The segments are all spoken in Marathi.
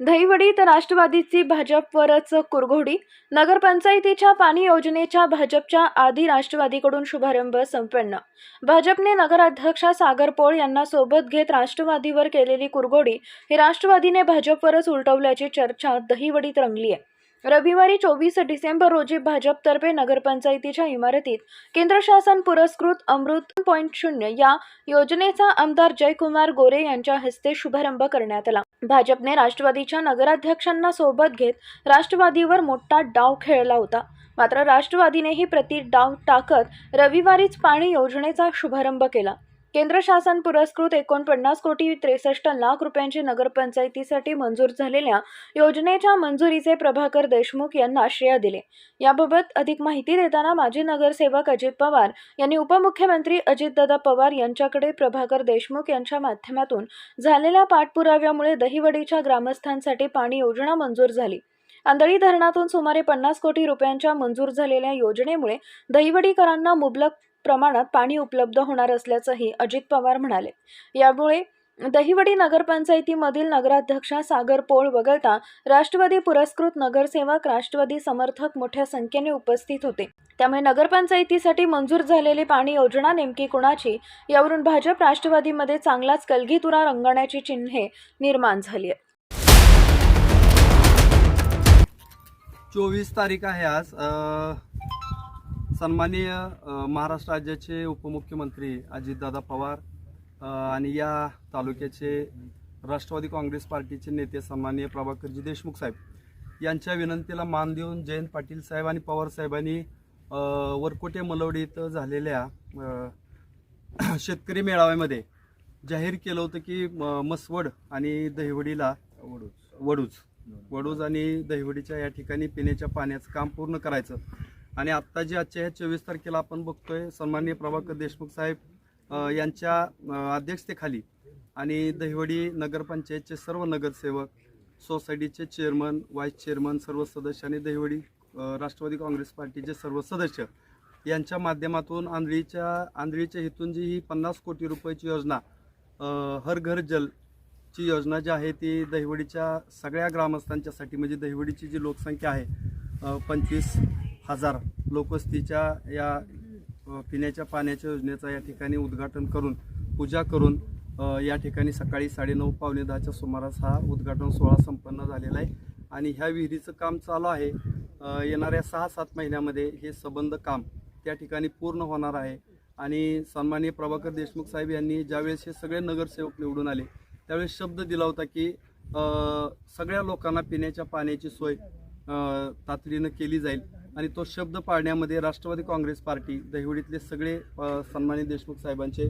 दहीवडी तर राष्ट्रवादीची भाजपवरच कुरघोडी. नगरपंचायतीच्या पाणी योजनेच्या भाजपच्या आधी राष्ट्रवादीकडून शुभारंभ संपन्न. भाजपने नगराध्यक्षा सागर पोळ यांना सोबत घेत राष्ट्रवादीवर केलेली कुरघोडी ही राष्ट्रवादीने भाजपवरच उलटवल्याची चर्चा दहिवडीत रंगली आहे रविवारी चोवीस डिसेंबर रोजी भाजपतर्फे नगरपंचायतीच्या इमारतीत केंद्र शासन पुरस्कृत अमृत पॉईंट शून्य या योजनेचा आमदार जयकुमार गोरे यांच्या हस्ते शुभारंभ करण्यात आला. भाजपने राष्ट्रवादीच्या नगराध्यक्षांना सोबत घेत राष्ट्रवादीवर मोठा डाव खेळला होता. मात्र राष्ट्रवादीनेही प्रति डाव टाकत रविवारीच पाणी योजनेचा शुभारंभ केला. केंद्र शासन पुरस्कृत एकोणपन्नास कोटी त्रेसष्ट लाख रुपयांची नगरपंचायतीसाठी मंजूर झालेल्या योजनेच्या मंजुरीचे प्रभाकर देशमुख यांना श्रेय दिले. याबाबत अधिक माहिती देताना माजी नगरसेवक अजित पवार यांनी उपमुख्यमंत्री अजितदादा पवार यांच्याकडे प्रभाकर देशमुख यांच्या माध्यमातून झालेल्या पाठपुराव्यामुळे दहिवडीच्या ग्रामस्थांसाठी पाणी योजना मंजूर झाली. आंधळी धरणातून सुमारे पन्नास कोटी रुपयांच्या मंजूर झालेल्या योजनेमुळे दहिवडीकरांना मुबलक प्रमाणात पाणी उपलब्ध होणार असल्याचंही अजित पवार म्हणाले. यामुळे दहिवडी नगरपंचायतीमधील नगराध्यक्षा सागर पोळ वगळता राष्ट्रवादी पुरस्कृत नगरसेवक राष्ट्रवादी समर्थक मोठ्या संख्येने उपस्थित होते. त्यामुळे नगरपंचायतीसाठी मंजूर झालेली पाणी योजना नेमकी कुणाची? यावरून भाजप राष्ट्रवादीमध्ये चांगलाच कलगीतुरा रंगण्याची चिन्हे निर्माण झाली आहेत. चोवीस तारीख आहे आज. सन्माननीय महाराष्ट्र राज्याचे उपमुख्यमंत्री अजितदादा पवार आणि या तालुक्याचे राष्ट्रवादी काँग्रेस पार्टीचे नेते सन्माननीय प्रभाकरजी देशमुख साहेब यांच्या विनंतीला मान देऊन जयंत पाटील साहेब आणि पवार साहेबांनी वरकोटे मलवडी इथं झालेल्या शेतकरी मेळाव्यामध्ये जाहीर केलं होतं की मसवड आणि दहिवडीला वडूज. वडूज आणि दहिवडीच्या या ठिकाणी पिण्याच्या पाण्याचं काम पूर्ण करायचं. आणि आत्ता जी आजच्या ह्या चोवीस तारखेला आपण बघतोय सन्माननीय प्रभाकर देशमुख साहेब यांच्या अध्यक्षतेखाली आणि दहिवडी नगरपंचायतचे सर्व नगरसेवक सोसायटीचे चेअरमन व्हाईस चेअरमन सर्व सदस्य आणि दहिवडी राष्ट्रवादी काँग्रेस पार्टीचे सर्व सदस्य यांच्या माध्यमातून आंधळीच्या आंधळीच्या हितून जी ही पन्नास कोटी रुपयाची योजना हर घर जल ची योजना जी आहे ती दहिवडीच्या सगळ्या ग्रामस्थांच्यासाठी म्हणजे दहिवडीची जी लोकसंख्या आहे पंचवीस हजार लोकवस्तीच्या या पिण्याच्या पाण्याच्या योजनेचा या ठिकाणी उद्घाटन करून पूजा करून या ठिकाणी सकाळी साडेनऊ पावणे दहाच्या सुमारास हा उद्घाटन सोहळा संपन्न झालेला आहे. आणि ह्या विहिरीचं काम चालू आहे. येणाऱ्या सहा सात महिन्यामध्ये हे संबंध काम त्या ठिकाणी पूर्ण होणार आहे. आणि सन्माननीय प्रभाकर देशमुख साहेब यांनी ज्यावेळेस हे सगळे नगरसेवक निवडून आले त्यावेळेस शब्द दिला होता की सगळ्या लोकांना पिण्याच्या पाण्याची सोय तातडीनं केली जाईल. आणि तो शब्द पाळण्यामध्ये राष्ट्रवादी काँग्रेस पार्टी दहिवडीतले सगळे सन्मानित देशमुख साहेबांचे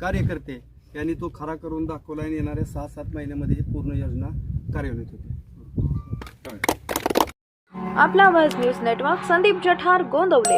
कार्यकर्ते यांनी तो खरा करून दाखवला आणि येणाऱ्या सहा सात महिन्यामध्ये ही पूर्ण योजना कार्यान्वित होते. आपला आवाज न्यूज नेटवर्क संदीप जठार गोंदवले.